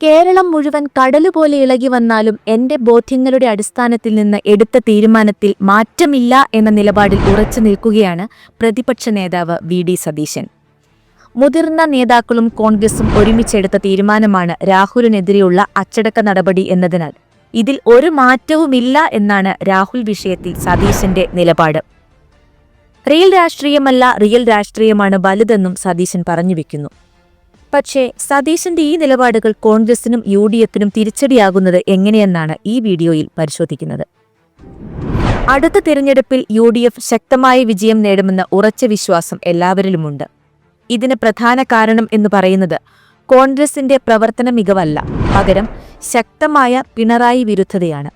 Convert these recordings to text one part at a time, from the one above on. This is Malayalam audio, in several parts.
കേരളം മുഴുവൻ കടലുപോലെ ഇളകി വന്നാലും എന്റെ ബോധ്യങ്ങളുടെ അടിസ്ഥാനത്തിൽ നിന്ന് എടുത്ത തീരുമാനത്തിൽ മാറ്റമില്ല എന്ന നിലപാടിൽ ഉറച്ചു നിൽക്കുകയാണ് പ്രതിപക്ഷ നേതാവ് വി ഡി സതീശൻ. മുതിർന്ന നേതാക്കളും കോൺഗ്രസും ഒരുമിച്ചെടുത്ത തീരുമാനമാണ് രാഹുലിനെതിരെയുള്ള അച്ചടക്ക നടപടി എന്നതിനാൽ. ഇതിൽ ഒരു മാറ്റവുമില്ല എന്നാണ് രാഹുൽ വിഷയത്തിൽ സതീശന്റെ നിലപാട്. റിയൽ രാഷ്ട്രീയമല്ല റിയൽ രാഷ്ട്രീയമാണ് വലുതെന്നും സതീശൻ പറഞ്ഞു വെക്കുന്നു. പക്ഷേ സതീശന്റെ ഈ നിലപാടുകൾ കോൺഗ്രസിനും യു ഡി എഫിനും തിരിച്ചടിയാകുന്നത് എങ്ങനെയെന്നാണ് ഈ വീഡിയോയിൽ പരിശോധിക്കുന്നത്. അടുത്ത തിരഞ്ഞെടുപ്പിൽ യു ഡി എഫ് ശക്തമായ വിജയം നേടുമെന്ന ഉറച്ച വിശ്വാസം എല്ലാവരിലുമുണ്ട്. ഇതിന് പ്രധാന കാരണം എന്ന് പറയുന്നത് കോൺഗ്രസിന്റെ പ്രവർത്തന മികവല്ല. പകരം ശക്തമായ പിണറായി വിരുദ്ധതയാണ്.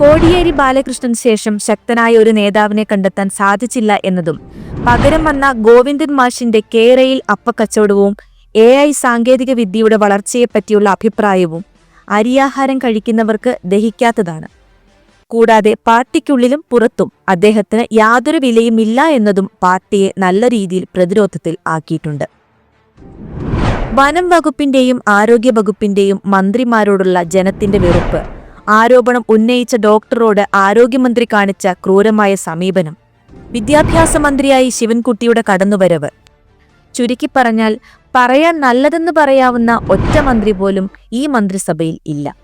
കോടിയേരി ബാലകൃഷ്ണന് ശേഷം ശക്തനായ ഒരു നേതാവിനെ കണ്ടെത്താൻ സാധിച്ചില്ല എന്നതും പകരം വന്ന ഗോവിന്ദൻ മാഷിന്റെ കേരയിൽ അപ്പക്കച്ചവടവും എ ഐ സാങ്കേതിക വിദ്യയുടെ വളർച്ചയെപ്പറ്റിയുള്ള അഭിപ്രായവും അരിയാഹാരം കഴിക്കുന്നവർക്ക് ദഹിക്കാത്തതാണ്. കൂടാതെ പാർട്ടിക്കുള്ളിലും പുറത്തും അദ്ദേഹത്തിന് യാതൊരു വിലയുമില്ല എന്നതും പാർട്ടിയെ നല്ല രീതിയിൽ പ്രതിരോധത്തിൽ ആക്കിയിട്ടുണ്ട്. വനം വകുപ്പിന്റെയും ആരോഗ്യ വകുപ്പിന്റെയും മന്ത്രിമാരോടുള്ള ജനത്തിന്റെ വെറുപ്പ് ആരോപണം ഉന്നയിച്ച ഡോക്ടറോട് ആരോഗ്യമന്ത്രി കാണിച്ച ക്രൂരമായ സമീപനം വിദ്യാഭ്യാസ മന്ത്രിയായി ശിവൻകുട്ടിയുടെ കടന്നുവരവ്. ചുരുക്കി പറഞ്ഞാൽ പറയാൻ നല്ലതെന്ന് പറയാവുന്ന ഒറ്റ മന്ത്രി പോലും ഈ മന്ത്രിസഭയിൽ ഇല്ല.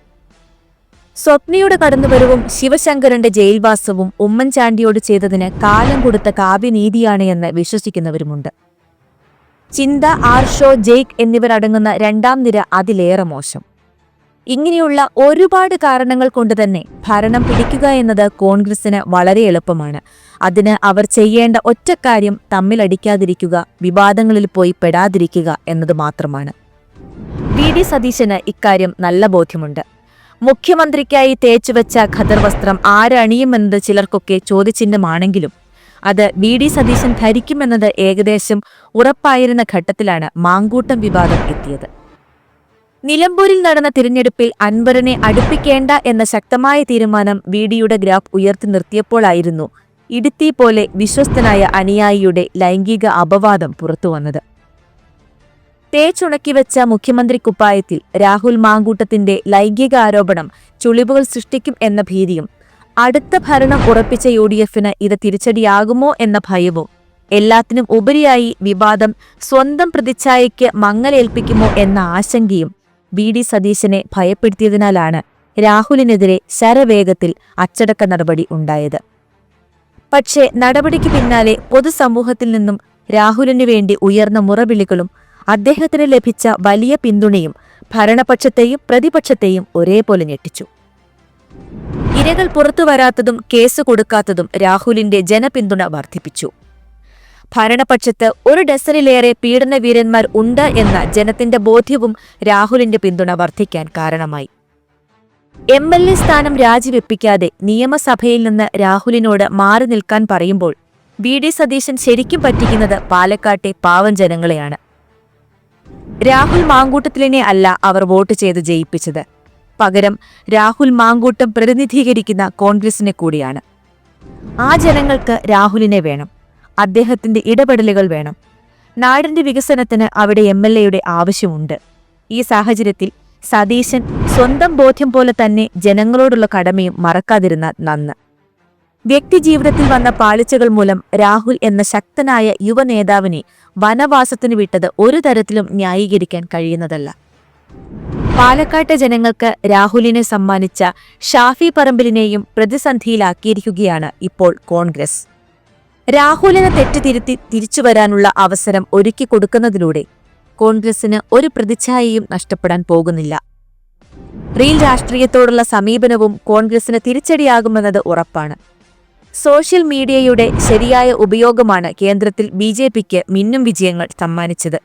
സ്വപ്നയുടെ കടന്നുവരവും ശിവശങ്കരന്റെ ജയിൽവാസവും ഉമ്മൻചാണ്ടിയോട് ചെയ്തതിന് കാലം കൊടുത്ത കാവ്യനീതിയാണ് എന്ന് വിശ്വസിക്കുന്നവരുമുണ്ട്. ചിന്ത ആർഷോ ജെയ്ക്ക് എന്നിവരടങ്ങുന്ന രണ്ടാം നിര അതിലേറെ മോശം. ഇങ്ങനെയുള്ള ഒരുപാട് കാരണങ്ങൾ കൊണ്ട് തന്നെ ഭരണം പിടിക്കുക എന്നത് കോൺഗ്രസിന് വളരെ എളുപ്പമാണ്. അതിന് അവർ ചെയ്യേണ്ട ഒറ്റ കാര്യം തമ്മിലടിക്കാതിരിക്കുക വിവാദങ്ങളിൽ പോയി പെടാതിരിക്കുക എന്നത് മാത്രമാണ്. വി. ഡി. സതീശന് ഇക്കാര്യം നല്ല ബോധ്യമുണ്ട്. മുഖ്യമന്ത്രിക്കായി തേച്ചുവെച്ച ഖദർ വസ്ത്രം ആരണിയുമെന്നത് ചിലർക്കൊക്കെ ചോദ്യചിഹ്നമാണെങ്കിലും അത് വി. ഡി. സതീശൻ ധരിക്കുമെന്നത് ഏകദേശം ഉറപ്പായിരുന്ന ഘട്ടത്തിലാണ് മാങ്കൂട്ടം വിവാദം എത്തിയത്. നിലമ്പൂരിൽ നടന്ന തിരഞ്ഞെടുപ്പിൽ അൻവറിനെ അടുപ്പിക്കേണ്ട എന്ന ശക്തമായ തീരുമാനം വി ഡിയുടെ ഗ്രാഫ് ഉയർത്തി നിർത്തിയപ്പോഴായിരുന്നു ഇടുത്തി പോലെ വിശ്വസ്തനായ അനുയായിയുടെ ലൈംഗിക അപവാദം പുറത്തുവന്നത് തേച്ചുണക്കി വെച്ച മുഖ്യമന്ത്രി കുപ്പായത്തിൽ രാഹുൽ മാങ്കൂട്ടത്തിന്റെ ലൈംഗിക ആരോപണം ചുളിവുകൾ സൃഷ്ടിക്കും എന്ന ഭീതിയും അടുത്ത ഭരണം ഉറപ്പിച്ച യു ഡി എഫിന് ഇത് തിരിച്ചടിയാകുമോ എന്ന ഭയവും എല്ലാത്തിനും ഉപരിയായി വിവാദം സ്വന്തം പ്രതിച്ഛായയ്ക്ക് മങ്ങലേൽപ്പിക്കുമോ എന്ന ആശങ്കയും വി ഡി സതീശനെ ഭയപ്പെടുത്തിയതിനാലാണ് രാഹുലിനെതിരെ ശരവേഗത്തിൽ അച്ചടക്ക നടപടി ഉണ്ടായത്. പക്ഷേ നടപടിക്ക് പിന്നാലെ പൊതുസമൂഹത്തിൽ നിന്നും രാഹുലിനു വേണ്ടി ഉയർന്ന മുറവിളികളും അദ്ദേഹത്തിന് ലഭിച്ച വലിയ പിന്തുണയും ഭരണപക്ഷത്തെയും പ്രതിപക്ഷത്തെയും ഒരേപോലെ ഞെട്ടിച്ചു. ഇരകൾ പുറത്തു വരാത്തതും കേസ് കൊടുക്കാത്തതും രാഹുലിന്റെ ജനപിന്തുണ വർദ്ധിപ്പിച്ചു. ഭരണപക്ഷത്ത് ഒരു ഡസനിലേറെ പീഡനവീരന്മാർ ഉണ്ട് എന്ന ജനത്തിന്റെ ബോധ്യവും രാഹുലിന്റെ പിന്തുണ വർദ്ധിക്കാൻ കാരണമായി. എം എൽ എ സ്ഥാനം രാജിവെപ്പിക്കാതെ നിയമസഭയിൽ നിന്ന് രാഹുലിനോട് മാറി നിൽക്കാൻ പറയുമ്പോൾ വി ഡി സതീശൻ ശരിക്കും പറ്റിക്കുന്നത് പാലക്കാട്ടെ പാവം ജനങ്ങളെയാണ്. രാഹുൽ മാങ്കൂട്ടത്തിലിനെ അല്ല അവർ വോട്ട് ചെയ്ത് ജയിപ്പിച്ചത്. പകരം രാഹുൽ മാങ്കൂട്ടം പ്രതിനിധീകരിക്കുന്ന കോൺഗ്രസിനെ കൂടിയാണ്. ആ ജനങ്ങൾക്ക് രാഹുലിനെ വേണം. അദ്ദേഹത്തിന്റെ ഇടപെടലുകൾ വേണം. നാടിന്റെ വികസനത്തിന് അവിടെ എം എൽ എയുടെ ആവശ്യമുണ്ട്. ഈ സാഹചര്യത്തിൽ സതീശൻ സ്വന്തം ബോധ്യം പോലെ തന്നെ ജനങ്ങളോടുള്ള കടമയും മറക്കാതിരുന്ന നന്ന്. വ്യക്തിജീവിതത്തിൽ വന്ന പാളിച്ചകൾ മൂലം രാഹുൽ എന്ന ശക്തനായ യുവ നേതാവിനെ വനവാസത്തിന് വിട്ടത് ഒരു തരത്തിലും ന്യായീകരിക്കാൻ കഴിയുന്നതല്ല. പാലക്കാട്ടെ ജനങ്ങൾക്ക് രാഹുലിനെ സമ്മാനിച്ച ഷാഫി പറമ്പിലിനെയും പ്രതിസന്ധിയിലാക്കിയിരിക്കുകയാണ് ഇപ്പോൾ കോൺഗ്രസ്. രാഹുലിനെ തെറ്റുതിരുത്തി തിരിച്ചുവരാനുള്ള അവസരം ഒരുക്കി കൊടുക്കുന്നതിലൂടെ കോൺഗ്രസിന് ഒരു പ്രതിച്ഛായയും നഷ്ടപ്പെടാൻ പോകുന്നില്ല. റീൽ രാഷ്ട്രീയത്തോടുള്ള സമീപനവും കോൺഗ്രസിന് തിരിച്ചടിയാകുമെന്നത് ഉറപ്പാണ്. സോഷ്യൽ മീഡിയയുടെ ശരിയായ ഉപയോഗമാണ് കേന്ദ്രത്തിൽ ബി ജെ പിക്ക് മിന്നും വിജയങ്ങൾ സമ്മാനിച്ചത്.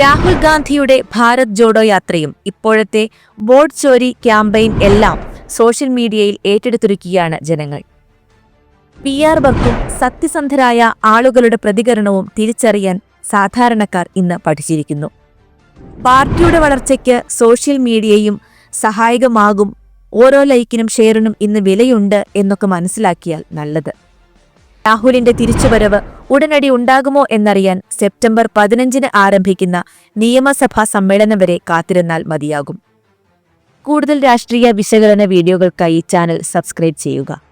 രാഹുൽ ഗാന്ധിയുടെ ഭാരത് ജോഡോ യാത്രയും ഇപ്പോഴത്തെ വോട്ട് ചോരി ക്യാമ്പയിൻ എല്ലാം സോഷ്യൽ മീഡിയയിൽ ഏറ്റെടുത്തിരിക്കുകയാണ് ജനങ്ങൾ. പി ആർ വർക്കും സത്യസന്ധരായ ആളുകളുടെ പ്രതികരണവും തിരിച്ചറിയാൻ സാധാരണക്കാർ ഇന്ന് പഠിച്ചിരിക്കുന്നു. പാർട്ടിയുടെ വളർച്ചയ്ക്ക് സോഷ്യൽ മീഡിയയും സഹായകമാകും ഓരോ ലൈക്കിനും ഷെയറിനും ഇന്ന് വിലയുണ്ട് എന്നൊക്കെ മനസ്സിലാക്കിയാൽ നല്ലത്. രാഹുലിന്റെ തിരിച്ചുവരവ് ഉടനടി ഉണ്ടാകുമോ എന്നറിയാൻ സെപ്റ്റംബർ പതിനഞ്ചിന് ആരംഭിക്കുന്ന നിയമസഭാ സമ്മേളനം വരെ കാത്തിരുന്നാൽ മതിയാകും. കൂടുതൽ രാഷ്ട്രീയ വിശകലന വീഡിയോകൾക്കായി ചാനൽ സബ്സ്ക്രൈബ് ചെയ്യുക.